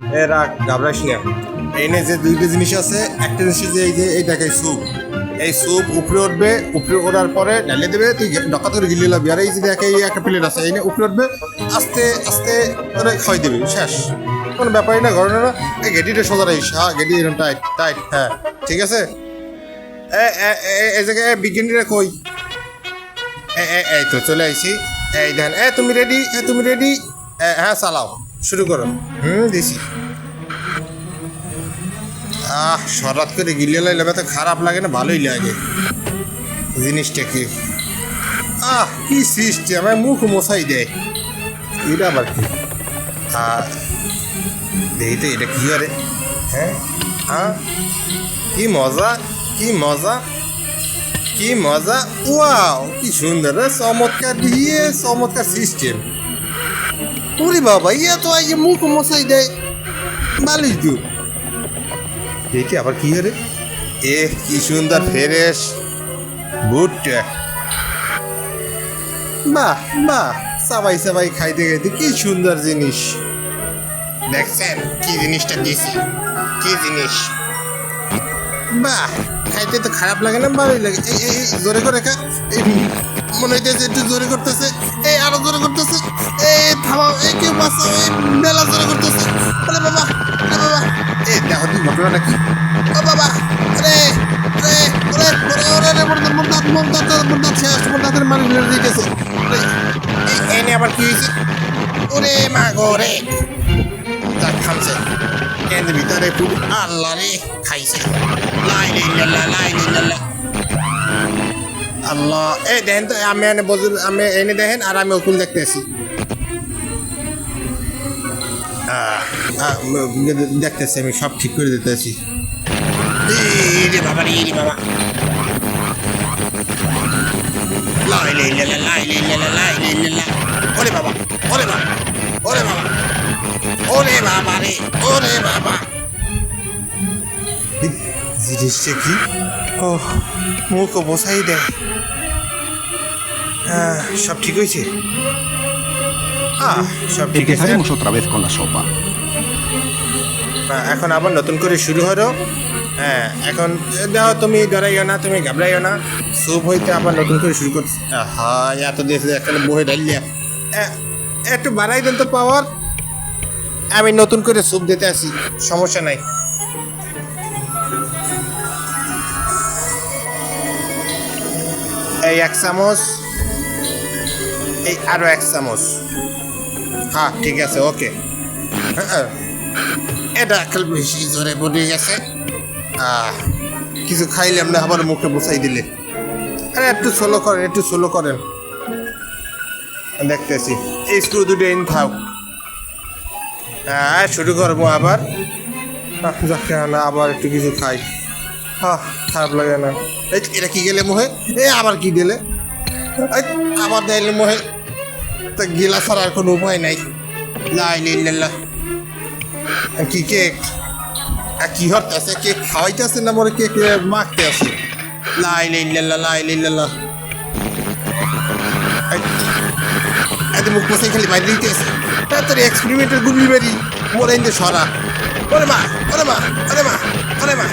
এ রাখ ঘাবড়াইস না এনে যে দুইটা জিনিস আছে, একটা জিনিস যে এই যে এই দেখাই স্যুপ। এই স্যুপ উপরে উঠবে, উপরে ওঠার পরে ঢালে দেবে, তুই ডকা করে গিলে লাবি। আর এই যে দেখ, এই একটা প্লেট আছে এই উপরে উঠবে, আস্তে আস্তে করে খাই দেবে, শেষ। কোনো ব্যাপারই না ঘটনা না। এই গেটিটা সোজা রাখিস হ্যাঁ গেটি এরকম টাইট টাইট হ্যাঁ ঠিক আছে? এ এই জায়গায় বিজ্ঞানীরা কই? এ এই তো চলে আইছি। এই দেন এ, তুমি রেডি এ, তুমি রেডি হ্যাঁ চালাও। শুরু করো। হুম দিছি। আহ সরাত করে গিলে লাইলে তো খারাপ লাগে না ভালোই লাগে। জিনিসটা কি? আহ কি সৃষ্টি? আমার মুখ মশাই দেয় এটা আবার কি? আহ, দেখি তো এটা কি আরে? হ্যাঁ? হ্যাঁ কি মজা কি মজা কি মজা। ওয়াও কি সুন্দর রে, চমৎকার দিয়ে চমৎকার সিস্টেম ওরে বাবা ইয়া তো এই মুখ মশাই দেয়। মালিশ দু দেখি আবার কি রে এ কি সুন্দর ফ্রেশ ভুট্টা। বাহ বাহ সবাই সবাই খাইতে খাইতে কি সুন্দর জিনিস। দেখছেন কি জিনিসটা দিয়েছি? কি জিনিস? বাহ খাইতে তো খারাপ লাগে না ভালোই লাগে। এই এই জোরে করে খা। মনে হইতেছে একটু জোরে করতেছে। এই আরও জোরে করতেছে। এই মেলা জোরে করতেছে আরে বাবা আরে বাবা। এই দেখো তুই ঘটনাটা কি ও বাবা আরে আরে ওরে ওরে ওরে ওরে মোর মোর দাঁত মোর দাঁত মোর দাঁত শেষ মোর দাঁতের মানুষ লড়ে দিতেছে এই নিয়ে আবার কি হয়েছে? ওরে মা গো রে তার খামছে এর ভিতরে পুরো আল্লাহ রে খাইছে। লাই লাই লাই লাই লাই আল্লাহ এই দেখেন তো আমি এনে বজুর আমি এনে দেখেন আর আমি ওকুল দেখতেছি দেখতেছি আমি সব ঠিক করে দিতেছি রে বাবা বাবা লাই লাই ওরে বাবা ওরে বাবা বাবা বাবা রে বাবা জিনিসটা কি ও মুখ বসাই দেয় হ্যাঁ, সব ঠিক হয়েছে আহ, সব ঠিক আছে। Empezaremos otra vez con la sopa. এখন আবার নতুন করে শুরু হলো। হ্যাঁ এখন দেখো তুমি ডরাইও না তুমি ঘাবড়াইও না। স্যুপ হইতে আবার নতুন করে শুরু করছি। হ্যাঁ এত দিয়েছে একটা বহে ঢালিয়া একটু বাড়াই দেন তো পাওয়ার আমি নতুন করে স্যুপ দিতে আসি সমস্যা নাই। এই এক চামচ এই আরও এক চামচ। হ্যাঁ ঠিক আছে ওকে হ্যাঁ এটা কাল বেশি জোরে পড়ে গেছে কিছু খাইলাম না আবার মুখে বসাই দিলে। আরে, একটু সোলো করেন, একটু সোলো করেন। দেখতেছি, এই স্ক্রু দুটো এন থাক। হ্যাঁ শুরু করব আবার। যাক, না, আবার একটু কিছু খাই। হ্যাঁ খারাপ লাগে না। এটা কি গেলে মোহে? এ, আবার কি দিলে? আবার দিলে মোহে। তা গেলা ছাড়া আর কোনো উপায় নাই। লাই লাই কি কেক? কি হরতেছে? কেক খাওয়াইতেছে না মরে কেক মাখতে আছে লাই লাইল্লাল্লাহ লাই লাইল্লাল্লাহ এত মুখ বসে খালি বাইরে দিতে আছে তোর এক্সপেরিমেন্টের গুলি বেরি মোর সরা। ওরে মা ওরে মা ওরে মা ওরে মা।